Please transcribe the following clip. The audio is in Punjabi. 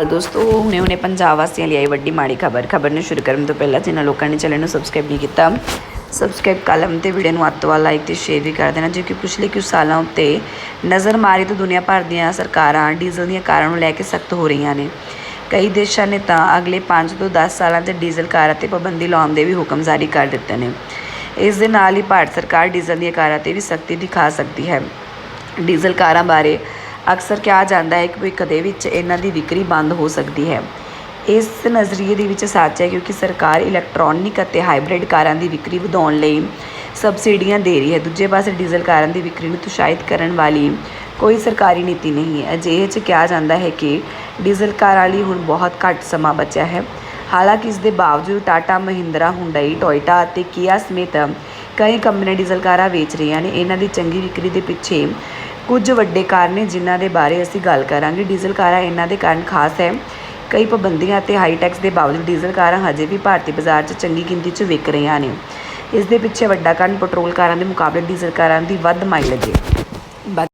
ਹਾਲ ਦੋਸਤੋ, ਹੁਣੇ ਹੁਣੇ ਪੰਜਾਬ ਵਾਸੀਆਂ ਲਈ ਆਈ ਵੱਡੀ ਮਾੜੀ ਖਬਰ। ਖਬਰ ਨੂੰ ਸ਼ੁਰੂ ਕਰਨ ਤੋਂ ਪਹਿਲਾਂ ਜਿਨ੍ਹਾਂ ਲੋਕਾਂ ਨੇ ਚੈਨਲ ਨੂੰ ਸਬਸਕ੍ਰਾਈਬ ਨਹੀਂ ਕੀਤਾ, ਸਬਸਕ੍ਰਾਈਬ ਕਲਮ ਤੇ ਵੀਡੀਓ ਨੂੰ ਅੱਤ ਤੋਂ ਬਾਅਦ ਲਾਈਕ ਤੇ ਸ਼ੇਅਰ ਵੀ ਕਰ ਦੇਣਾ, ਜੋ ਕਿ ਪਿਛਲੇ ਕੁਝ ਸਾਲਾਂ ਉੱਤੇ ਨਜ਼ਰ ਮਾਰੀ ਤਾਂ ਦੁਨੀਆ ਭਰ ਦੀਆਂ ਸਰਕਾਰਾਂ ਡੀਜ਼ਲ ਦੀਆਂ ਕਾਰਾਂ ਨੂੰ ਲੈ ਕੇ ਸਖਤ ਹੋ ਰਹੀਆਂ ਨੇ। ਕਈ ਦੇਸ਼ਾਂ ਨੇ ਤਾਂ ਅਗਲੇ 5 ਤੋਂ 10 ਸਾਲਾਂ 'ਚ ਡੀਜ਼ਲ ਕਾਰਾਂ ਤੇ ਪਾਬੰਦੀ ਲਾਉਣ ਦੇ ਵੀ ਹੁਕਮ ਜਾਰੀ ਕਰ ਦਿੱਤੇ ਨੇ। ਇਸ ਦੇ ਨਾਲ ਹੀ ਭਾਰਤ ਸਰਕਾਰ ਡੀਜ਼ਲ ਦੀਆਂ ਕਾਰਾਂ ਤੇ ਵੀ ਸਖਤੀ ਦਿਖਾ ਸਕਦੀ ਹੈ। ਡੀਜ਼ਲ ਕਾਰਾਂ ਬਾਰੇ ਅਕਸਰ ਕਿਹਾ ਜਾਂਦਾ ਹੈ ਕਿ ਕਦੇ ਵਿੱਚ ਇਹਨਾਂ ਦੀ ਵਿਕਰੀ ਬੰਦ ਹੋ ਸਕਦੀ ਹੈ। ਇਸ ਨਜ਼ਰੀਏ ਦੇ ਵਿੱਚ ਸੱਚ ਹੈ ਕਿਉਂਕਿ ਸਰਕਾਰ ਇਲੈਕਟ੍ਰੋਨਿਕ ਅਤੇ ਹਾਈਬ੍ਰਿਡ ਕਾਰਾਂ ਦੀ ਵਿਕਰੀ ਵਧਾਉਣ ਲਈ ਸਬਸਿਡੀਆਂ ਦੇ ਰਹੀ ਹੈ। ਦੂਜੇ ਪਾਸੇ ਡੀਜ਼ਲ ਕਾਰਾਂ ਦੀ ਵਿਕਰੀ ਨੂੰ ਉਤਸ਼ਾਹਿਤ ਕਰਨ ਵਾਲੀ ਕੋਈ ਸਰਕਾਰੀ ਨੀਤੀ ਨਹੀਂ ਹੈ। ਅਜਿਹੇ 'ਚ ਕਿਹਾ ਜਾਂਦਾ ਹੈ ਕਿ ਡੀਜ਼ਲ ਕਾਰਾਂ ਲਈ ਹੁਣ ਬਹੁਤ ਘੱਟ ਸਮਾਂ ਬਚਿਆ ਹੈ। ਹਾਲਾਂਕਿ ਇਸ ਦੇ ਬਾਵਜੂਦ ਟਾਟਾ, ਮਹਿੰਦਰਾ, ਹੁੰਡਈ, ਟੋਇਟਾ ਅਤੇ ਕੀਆ ਸਮੇਤ ਕਈ ਕੰਪਨੀਆਂ ਡੀਜ਼ਲ ਕਾਰਾਂ ਵੇਚ ਰਹੀਆਂ ਨੇ। ਇਹਨਾਂ ਦੀ ਚੰਗੀ ਵਿਕਰੀ ਦੇ ਪਿੱਛੇ ਕੁਝ ਵੱਡੇ ਕਾਰਨ ਨੇ ਜਿਨ੍ਹਾਂ ਦੇ ਬਾਰੇ ਅਸੀਂ ਗੱਲ ਕਰਾਂਗੇ। ਡੀਜ਼ਲ ਕਾਰਾਂ ਇਹਨਾਂ ਦੇ ਕਾਰਨ ਖਾਸ ਹੈ। ਕਈ ਪਾਬੰਦੀਆਂ ਅਤੇ ਹਾਈ ਟੈਕਸ ਦੇ ਬਾਵਜੂਦ ਡੀਜ਼ਲ ਕਾਰਾਂ ਹਜੇ ਵੀ ਭਾਰਤੀ ਬਾਜ਼ਾਰ 'ਚ ਚੰਗੀ ਗਿਣਤੀ 'ਚ ਵਿਕ ਰਹੀਆਂ ਨੇ। ਇਸ ਦੇ ਪਿੱਛੇ ਵੱਡਾ ਕਾਰਨ ਪੈਟਰੋਲ ਕਾਰਾਂ ਦੇ ਮੁਕਾਬਲੇ ਡੀਜ਼ਲ ਕਾਰਾਂ ਦੀ ਵੱਧ ਮਾਈਲੇਜ ਹੈ।